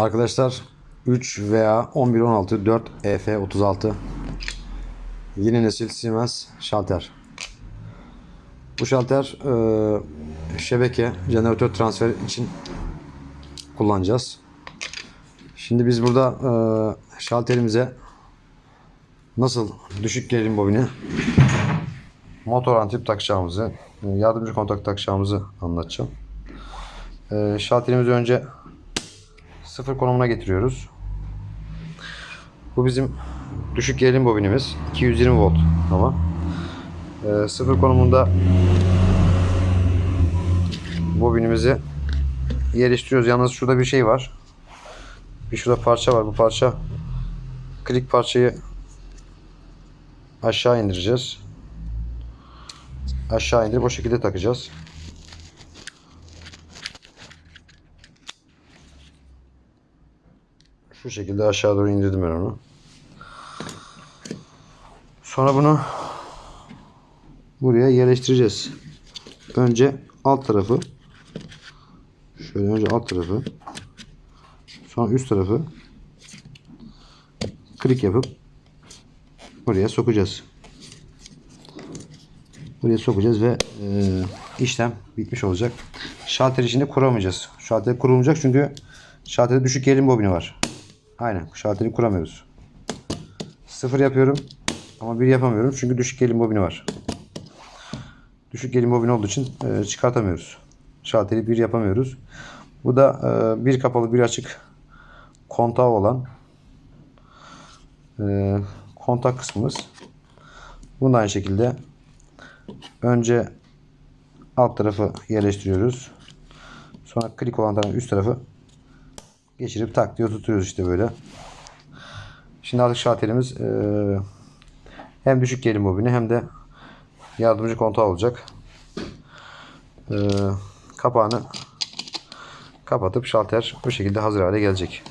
Arkadaşlar 3 veya 11 16 4 EF 36 yeni nesil Siemens şalter. Bu şalter e, şebeke jeneratör transfer için kullanacağız. Şimdi biz burada e, şalterimize nasıl düşük gerilim bobini motor antip takacağımızı, yardımcı kontak takacağımızı anlatacağım. E, şalterimizi önce sıfır konumuna getiriyoruz. Bu bizim düşük gerilim bobinimiz. 220 volt ama. E, sıfır konumunda bobinimizi yerleştiriyoruz. Yalnız şurada bir şey var. Bir şurada parça var. Bu parça klik parçayı aşağı indireceğiz. Aşağı indirip o şekilde takacağız. Şu şekilde aşağı doğru indirdim ben onu. Sonra bunu buraya yerleştireceğiz. Önce alt tarafı şöyle önce alt tarafı sonra üst tarafı klik yapıp buraya sokacağız. Buraya sokacağız ve e, işlem bitmiş olacak. Şalter içinde kuramayacağız. Şalter kurulmayacak çünkü şalterde düşük gerilim bobini var. Aynen. Şalteri kuramıyoruz. Sıfır yapıyorum. Ama bir yapamıyorum. Çünkü düşük gerilim bobini var. Düşük gerilim bobini olduğu için e, çıkartamıyoruz. Şalteri bir yapamıyoruz. Bu da e, bir kapalı bir açık kontağı olan e, kontak kısmımız. Bunu aynı şekilde önce alt tarafı yerleştiriyoruz. Sonra klik olan üst tarafı geçirip tak diye tutuyoruz işte böyle. Şimdi artık şalterimiz e, hem düşük gerilim bobini hem de yardımcı kontağı olacak. E, kapağını kapatıp şalter bu şekilde hazır hale gelecek.